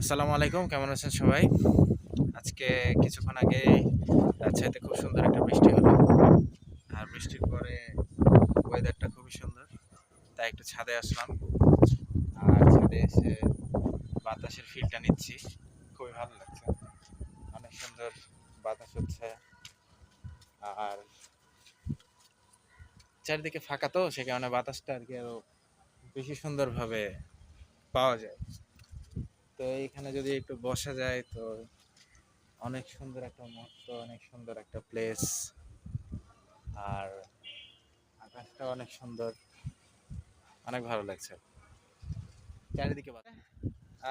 আসসালামু আলাইকুম, কেমন আছেন সবাই? আজকে কিছুক্ষণ আগে রাজশাহীতে খুব সুন্দর একটা বৃষ্টি হলো। আর বৃষ্টির পরে ওয়েদারটা খুবই সুন্দর। তাই একটু ছাদে আসলাম। আর ছাদে এসে বাতাসের ফিলটা নিচ্ছি। খুবই ভালো লাগছে। অনেক সুন্দর বাতাস হচ্ছে। আর চারিদিকে ফাঁকা তো, সে কারণে বাতাসটা আর কি আরও বেশি সুন্দরভাবে পাওয়া যায়। তো এইখানে যদি একটু বসা যায় তো অনেক সুন্দর একটা মুহূর্ত, অনেক সুন্দর একটা প্লেস আর আকাশটা অনেক সুন্দর। অনেক ভালো লাগছে। চারিদিকে।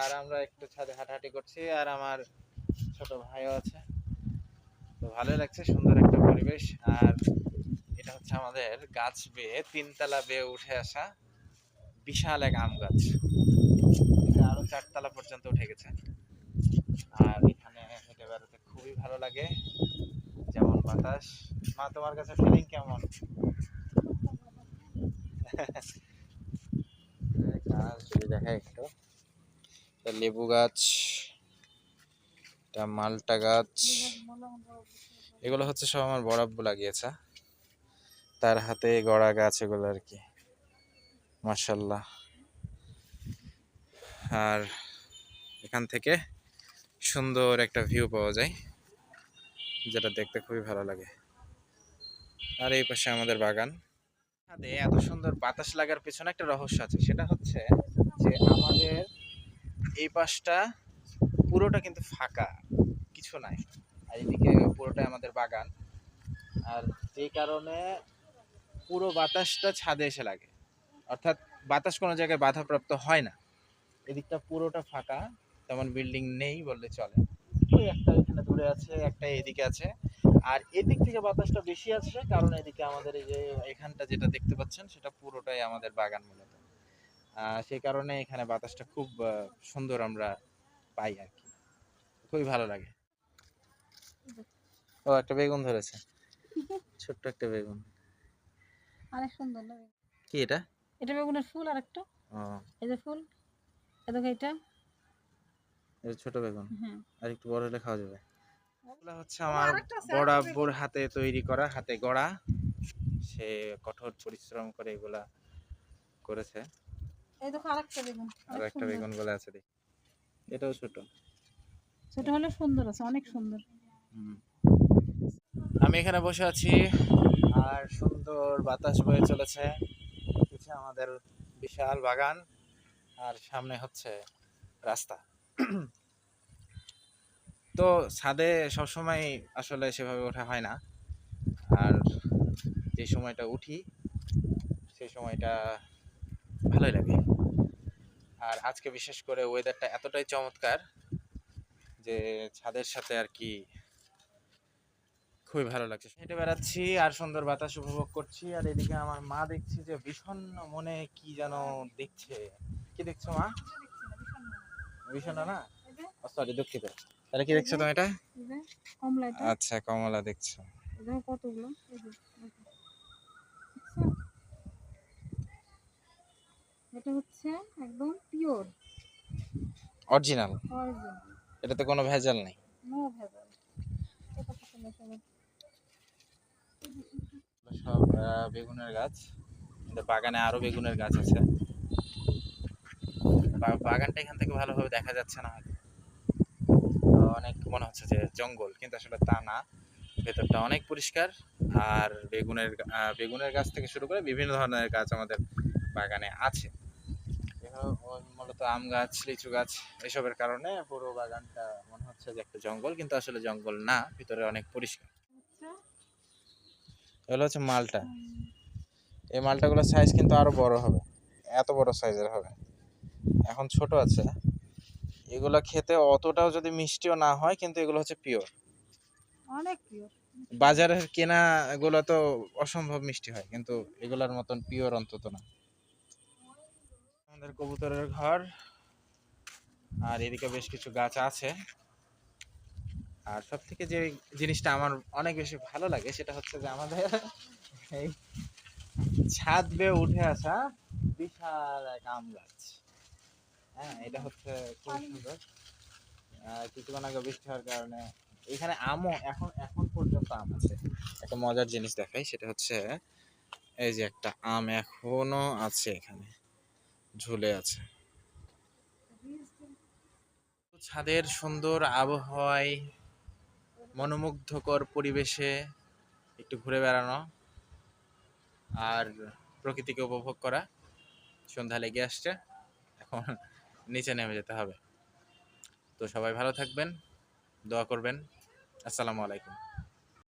আর আমরা একটু ছাদে হাঁটাহাঁটি করছি আর আমার ছোট ভাইও আছে। তো ভালোই লাগছে, সুন্দর একটা পরিবেশ। আর এটা হচ্ছে আমাদের গাছ বেয়ে, তিনতলা বেয়ে উঠে আসা বিশাল এক আম গাছ। চারতলা পর্যন্ত উঠে গেছে। আর এখানে হেঁটে বেড়াতে খুবই ভালো লাগে। যেমন বাতাস। মা, তোমার কাছে ফিলিং কেমন? গাছ একটু লেবু গাছ এটা মালটা গাছ। এগুলো হচ্ছে সব আমার বরাব্বু লাগিয়েছে। তার হাতে গড়া গাছ এগুলো আর কি। মার্শাল্লাহ আর এখান থেকে সুন্দর একটা ভিউ পাওয়া যায়, যেটা দেখতে খুবই ভালো লাগে। আর এই পাশে আমাদের বাগান। এত সুন্দর বাতাস লাগার পেছনে একটা রহস্য আছে, সেটা হচ্ছে যে আমাদের এই পাশটা পুরোটা কিন্তু ফাঁকা, কিছু নাই। আর এদিকে পুরোটাই আমাদের বাগান। আর যে কারণে পুরো বাতাসটা ছাদে এসে লাগে। অর্থাৎ বাতাস কোনো জায়গায় বাধাপ্রাপ্ত হয় না। এদিকটা পুরোটা ফাঁকা তেমন বিল্ডিং নেই বললে চলে। ওই একটা এখানে দূরে আছে একটা এদিকে আছে। আর এদিক থেকে বাতাসটা বেশি আছে কারণ এদিকে আমাদের এই যে এখানটা যেটা দেখতে পাচ্ছেন সেটা পুরোটাই আমাদের বাগান মূলত। সেই কারণে এখানে বাতাসটা খুব সুন্দর আমরা পাই আর কি। খুবই ভালো লাগে। ও একটা বেগুন ধরেছে। ছোট্ট একটা বেগুন। অনেক সুন্দর কি এটা? এটা বেগুনের ফুল আর একটা এই যে ফুল। দেখো এটা? এটা ছোট বেগুন। হ্যাঁ আর একটু বড় হলে খাওয়া যাবে। এগুলো হচ্ছে আমার আরেকটা আরেকটা আব্বুর হাতে তৈরি করা হাতে গড়া। সে কঠোর পরিশ্রম করে এগুলা করেছে। এই দেখো আরেকটা বেগুন আর অনেক একটা সুন্দর। বেগুন বলে আছে দেখি। এটাও ছোট। ছোট হলে সুন্দর আছে অনেক সুন্দর। আমি এখানে বসে আছি আর সুন্দর বাতাস বয়ে চলেছে। পিছে আমাদের বিশাল বাগান। আর সামনে হচ্ছে রাস্তা। তো ছাদে সবসময় আসলে সেভাবে ওঠা হয় না। আর যে সময়টা উঠি সেই সময়টা ভালোই লাগে। আর আজকে বিশেষ করে ওয়েদারটা এতটাই চমৎকার যে ছাদের সাথে আর কি খুবই ভালো লাগছে। হেঁটে বেড়াচ্ছি, আর সুন্দর বাতাস উপভোগ করছি, আর এদিকে আমার মা দেখছি যে বিষণ্ণ মনে কি যেন দেখছে। কি দেখছ মা? না? সরি দুঃখিত। তাহলে কি দেখছ তুমি এটা? আচ্ছা কমলা দেখছ। কতগুলো? এটা হচ্ছে একদম পিওর। অরিজিনাল? অরিজিনাল। এটাতে কোনো ভেজাল নেই? নো ভেজাল। সব বেগুনের গাছ। বাগানে আরও বেগুনের গাছ আছে। বাগানটা এখান থেকে ভালোভাবে দেখা যাচ্ছে না হয়তো। অনেক মনে হচ্ছে যে জঙ্গল কিন্তু আসলে তা না। ভেতরটা অনেক পরিষ্কার আর বেগুনের বেগুনের গাছ থেকে শুরু করে বিভিন্ন ধরনের গাছ আমাদের বাগানে আছে। মূলত আম গাছ লিচু গাছ এসবের কারণে পুরো বাগানটা মনে হচ্ছে যে একটা জঙ্গল কিন্তু আসলে জঙ্গল না ভিতরে অনেক পরিষ্কার। এগুলো হচ্ছে মালটা। এই মালটাগুলোর সাইজ কিন্তু আরও বড় হবে এত বড় সাইজের হবে। এখন ছোট আছে। এগুলো খেতে অতটাও যদি মিষ্টিও না হয় কিন্তু এগুলো হচ্ছে পিওর অনেক পিওর বাজারের কেনা এগুলো তো অসম্ভব মিষ্টি হয় কিন্তু এগুলোর মতন পিওর অন্তত না। আমাদের কবুতরের ঘর আর এদিকে বেশ কিছু গাছ আছে। আর সব থেকে যে জিনিসটা আমার অনেক বেশি ভালো লাগে সেটা হচ্ছে যে আমাদের এই ছাদ বেয়ে উঠে আসা বিশাল এক আম গাছ। হ্যাঁ এটা হচ্ছে খুব সুন্দর কিছুক্ষণ আগে বৃষ্টি হওয়ার কারণে এখানে আমও এখন এখন পর্যন্ত আম আছে। একটা মজার জিনিস দেখাই, সেটা হচ্ছে এই যে একটা আম এখনও আছে এখানে, ঝুলে আছে। ছাদের সুন্দর আবহাওয়ায় মনোমুগ্ধকর পরিবেশে একটু ঘুরে বেড়ানো আর প্রকৃতিকে উপভোগ করা। সন্ধ্যা লেগে আসছে, এখন নিচে নেমে যেতে হবে। তো সবাই ভালো থাকবেন দোয়া করবেন। আসসালামু আলাইকুম।